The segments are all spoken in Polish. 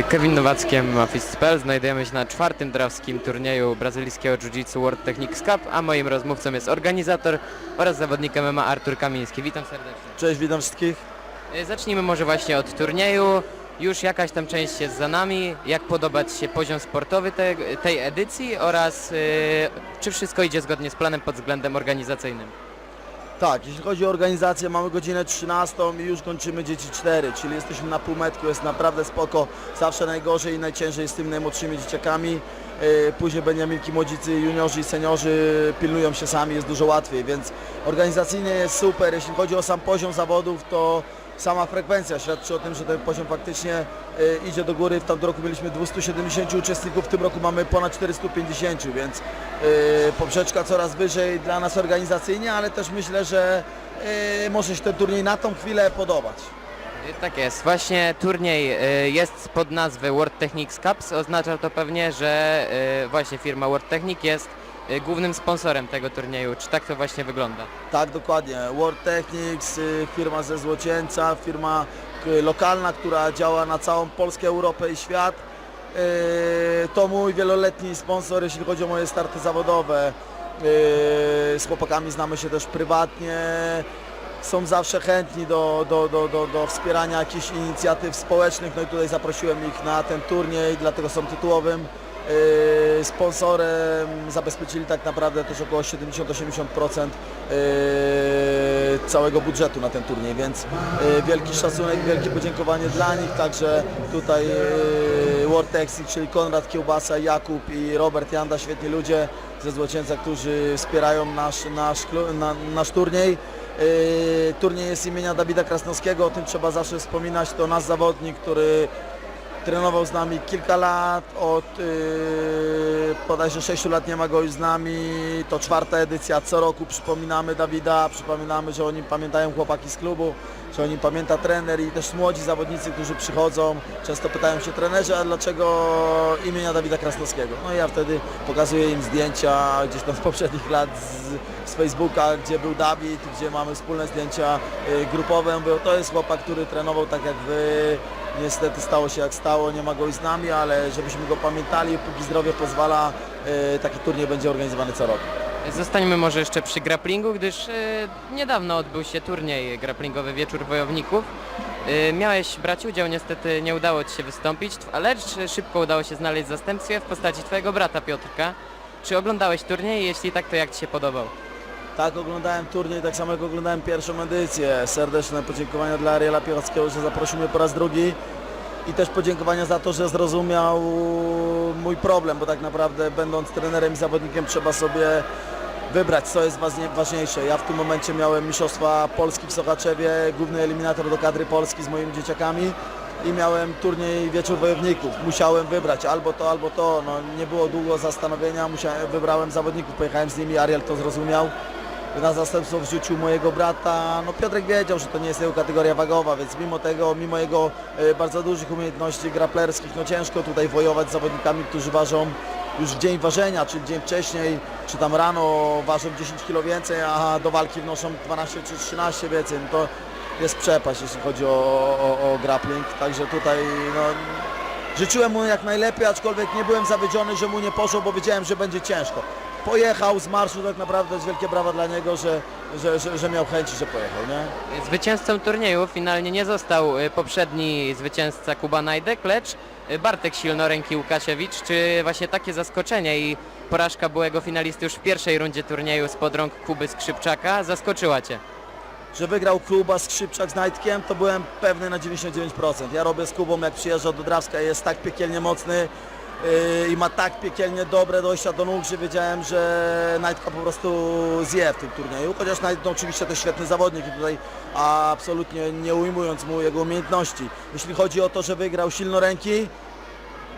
Kevin Nowackiem, Mafis.pl. Znajdujemy się na czwartym drawskim turnieju brazylijskiego Jiu-Jitsu World Technics Cup, a moim rozmówcą jest organizator oraz zawodnik MMA Artur Kamiński. Witam serdecznie. Cześć, witam wszystkich. Y, Zacznijmy może właśnie od turnieju. Już jakaś tam część jest za nami. Jak podoba Ci się poziom sportowy te, tej edycji oraz y, czy wszystko idzie zgodnie z planem pod względem organizacyjnym? Tak, jeśli chodzi o organizację, mamy godzinę 13 i już kończymy dzieci 4, czyli jesteśmy na półmetku, jest naprawdę spoko. Zawsze najgorzej i najciężej z tymi najmłodszymi dzieciakami. Yy, Później Beniaminki, młodzicy, juniorzy i seniorzy pilnują się sami, jest dużo łatwiej, więc organizacyjnie jest super. Jeśli chodzi o sam poziom zawodów, to sama frekwencja świadczy o tym, że ten poziom faktycznie yy, idzie do góry. W tamtym roku mieliśmy 270 uczestników, w tym roku mamy ponad 450, więc yy, poprzeczka coraz wyżej dla nas organizacyjnie, ale też myślę, że yy, może się ten turniej na tą chwilę podobać. Tak jest. Właśnie turniej jest pod nazwy World Technics Cups. Oznacza to pewnie, że właśnie firma World Technic jest y, głównym sponsorem tego turnieju. Czy tak to właśnie wygląda? Tak, dokładnie. World Technics, y, firma ze Złocięca, firma y, lokalna, która działa na całą Polskę, Europę i świat. To mój wieloletni sponsor, jeśli chodzi o moje starty zawodowe. Z chłopakami znamy się też prywatnie. Są zawsze chętni do, do, do, do, do wspierania jakichś inicjatyw społecznych. No i tutaj zaprosiłem ich na ten turniej, dlatego są tytułowym sponsorem. Zabezpieczyli tak naprawdę też około 70-80% y, całego budżetu na ten turniej, więc y, wielki szacunek, wielkie podziękowanie dla nich. Także tutaj World czyli Konrad Kiełbasa, Jakub i Robert Janda, świetni ludzie ze Złocięca, którzy wspierają nasz, nasz, nasz turniej. Yy, Turniej jest imienia Dawida Krasnowskiego, o tym trzeba zawsze wspominać. To nasz zawodnik, który trenował z nami kilka lat, od yy, bodajże 6 lat nie ma go już z nami. To czwarta edycja, co roku przypominamy Dawida, przypominamy, że o nim pamiętają chłopaki z klubu, że o nim pamięta trener i też młodzi zawodnicy, którzy przychodzą. Często pytają się trenerzy, a dlaczego imienia Dawida Krasnowskiego? No i ja wtedy pokazuję im zdjęcia gdzieś tam z poprzednich lat z, z Facebooka, gdzie był Dawid, gdzie mamy wspólne zdjęcia y, grupowe. Mówię, to jest chłopak, który trenował tak jak wy. Niestety stało się jak stało, nie ma go już z nami, ale żebyśmy go pamiętali, póki zdrowie pozwala, y, taki turniej będzie organizowany co roku. Zostańmy może jeszcze przy grapplingu, gdyż y, niedawno odbył się turniej grapplingowy Wieczór Wojowników. Y, miałeś brać udział, niestety nie udało Ci się wystąpić, ale szybko udało się znaleźć zastępstwie w postaci Twojego brata Piotrka. Czy oglądałeś turniej? Jeśli tak, to jak Ci się podobał? Tak, oglądałem turniej, tak samo jak oglądałem pierwszą edycję. Serdeczne podziękowania dla Ariela Piechockiego, że zaprosił mnie po raz drugi. I też podziękowania za to, że zrozumiał mój problem, bo tak naprawdę będąc trenerem i zawodnikiem trzeba sobie wybrać, co jest ważnie- ważniejsze. Ja w tym momencie miałem Mistrzostwa Polski w Sochaczewie, główny eliminator do kadry Polski z moimi dzieciakami i miałem turniej Wieczór Wojowników. Musiałem wybrać albo to, albo to. No, nie było długo zastanowienia, musiałem, wybrałem zawodników, pojechałem z nimi, Ariel to zrozumiał. Na zastępstwo wrzucił mojego brata. No Piotrek wiedział, że to nie jest jego kategoria wagowa, więc mimo tego, mimo jego e, bardzo dużych umiejętności graplerskich, no ciężko tutaj wojować z zawodnikami, którzy ważą już w dzień ważenia, czy dzień wcześniej, czy tam rano ważą 10 kg więcej, a do walki wnoszą 12 czy 13 więcej. No to jest przepaść, jeśli chodzi o, o, o grappling. Także tutaj no, życzyłem mu jak najlepiej, aczkolwiek nie byłem zawiedziony, że mu nie poszło, bo wiedziałem, że będzie ciężko. Pojechał z marszu, tak naprawdę jest wielkie brawa dla niego, że, że, że, że miał chęci, że pojechał, nie? Zwycięzcą turnieju finalnie nie został y, poprzedni zwycięzca Kuba Najdek, lecz y, Bartek Silnoręki Łukasiewicz. Czy właśnie takie zaskoczenie i porażka byłego finalisty już w pierwszej rundzie turnieju spod rąk Kuby Skrzypczaka zaskoczyła Cię? Że wygrał Kuba Skrzypczak z Nightkiem, to byłem pewny na 99%. Ja robię z Kubą, jak przyjeżdża do Drawska, jest tak piekielnie mocny i ma tak piekielnie dobre dojścia do nóg, że wiedziałem, że Nightka po prostu zje w tym turnieju. Chociaż Night no, oczywiście to świetny zawodnik i tutaj absolutnie nie ujmując mu jego umiejętności. Jeśli chodzi o to, że wygrał silnoręki,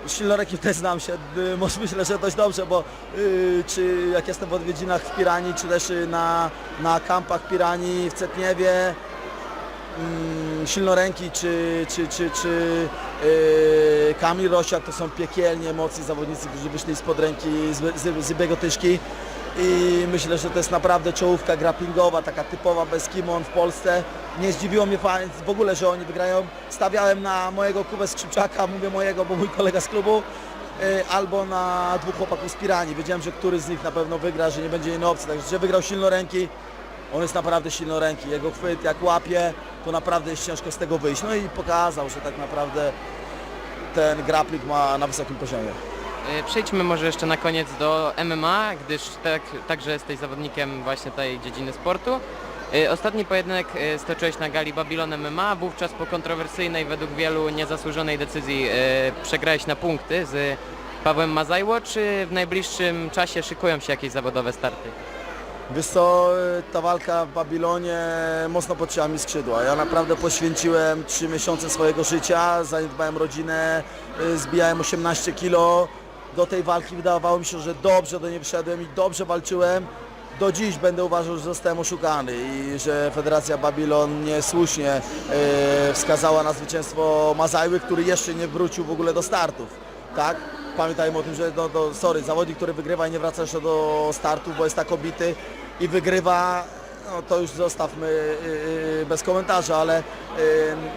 z Silnorekiem też znam się, y, może myślę, że dość dobrze, bo y, czy jak jestem w odwiedzinach w Piranii, czy też y, na, na kampach Piranii w Cetniewie, Silnoręki czy, czy, czy, czy y, Kamil Rosiak to są piekielnie mocni zawodnicy, którzy wyszli spod ręki z, z, z Tyszki. i myślę, że to jest naprawdę czołówka grapplingowa, taka typowa bez kimon w Polsce. Nie zdziwiło mnie w ogóle, że oni wygrają. Stawiałem na mojego Kubę Skrzypczaka, mówię mojego, bo mój kolega z klubu, y, albo na dwóch chłopaków z Piranii. Wiedziałem, że któryś z nich na pewno wygra, że nie będzie innej opcji, także że wygrał silnoręki. On jest naprawdę silnoręki, jego chwyt jak łapie, to naprawdę jest ciężko z tego wyjść. No i pokazał, że tak naprawdę ten grappling ma na wysokim poziomie. E, Przejdźmy może jeszcze na koniec do MMA, gdyż tak, także jesteś zawodnikiem właśnie tej dziedziny sportu. E, Ostatni pojedynek e, stoczyłeś na gali Babylon MMA, wówczas po kontrowersyjnej, według wielu niezasłużonej decyzji przegrałeś na punkty z Pawłem Mazajło. Czy w najbliższym czasie szykują się jakieś zawodowe starty? Wiesz co, ta walka w Babilonie mocno podcięła mi skrzydła. Ja naprawdę poświęciłem 3 miesiące swojego życia, zaniedbałem rodzinę, y, zbijałem 18 kilo. Do tej walki wydawało mi się, że dobrze do niej wszedłem i dobrze walczyłem. Do dziś będę uważał, że zostałem oszukany i że Federacja Babilon niesłusznie y, wskazała na zwycięstwo Mazajły, który jeszcze nie wrócił w ogóle do startów. Tak? Pamiętajmy o tym, że do, do, sorry, zawodnik, który wygrywa i nie wraca jeszcze do startów, bo jest tak obity i wygrywa, no to już zostawmy yy, bez komentarza, ale yy,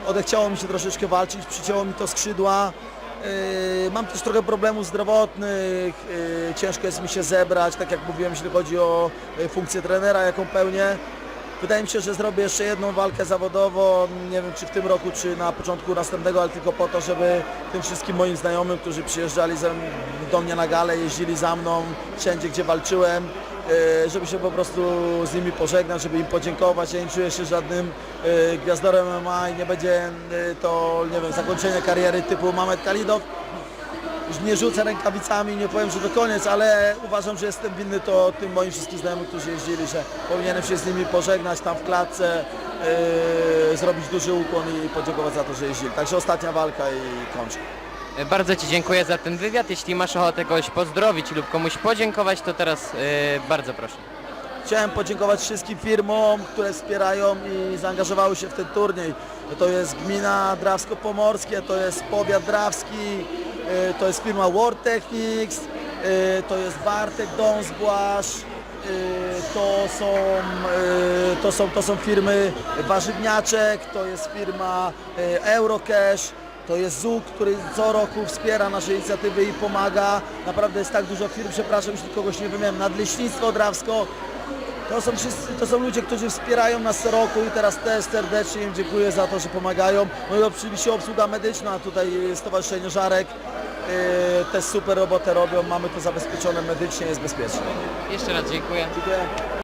odechciało mi się troszeczkę walczyć, przycięło mi to skrzydła. Yy, mam też trochę problemów zdrowotnych, yy, ciężko jest mi się zebrać, tak jak mówiłem, jeśli chodzi o yy, funkcję trenera, jaką pełnię. Wydaje mi się, że zrobię jeszcze jedną walkę zawodową, nie wiem czy w tym roku, czy na początku następnego, ale tylko po to, żeby tym wszystkim moim znajomym, którzy przyjeżdżali ze, do mnie na galę, jeździli za mną wszędzie, gdzie walczyłem, e, żeby się po prostu z nimi pożegnać, żeby im podziękować. Ja nie czuję się żadnym e, gwiazdorem MMA i nie będzie e, to, nie wiem, zakończenie kariery typu Mamet Kalidow. Już nie rzucę rękawicami, nie powiem, że to koniec, ale uważam, że jestem winny to tym moim wszystkim znajomym, którzy jeździli, że powinienem się z nimi pożegnać tam w klatce, yy, zrobić duży ukłon i podziękować za to, że jeździli. Także ostatnia walka i kończę. E, Bardzo Ci dziękuję za ten wywiad. Jeśli masz ochotę kogoś pozdrowić lub komuś podziękować, to teraz e, bardzo proszę. Chciałem podziękować wszystkim firmom, które wspierają i zaangażowały się w ten turniej. To jest gmina Drawsko-Pomorskie, to jest powiat drawski, to jest firma World Technics, y, to jest Bartek Dąsbłaż, y, to są, to, są, to są firmy Warzywniaczek, to jest firma Eurocash, to jest ZUK, który co roku wspiera nasze inicjatywy i pomaga. Naprawdę jest tak dużo firm, przepraszam, jeśli kogoś nie wymieniam, Nadleśnictwo Drawsko, to są, wszyscy, to są ludzie, którzy wspierają nas co roku i teraz też serdecznie im dziękuję za to, że pomagają. No i oczywiście obsługa medyczna, tutaj Stowarzyszenie Żarek yy, też super robotę robią, mamy to zabezpieczone medycznie, jest bezpiecznie. Jeszcze raz dziękuję. Dziękuję.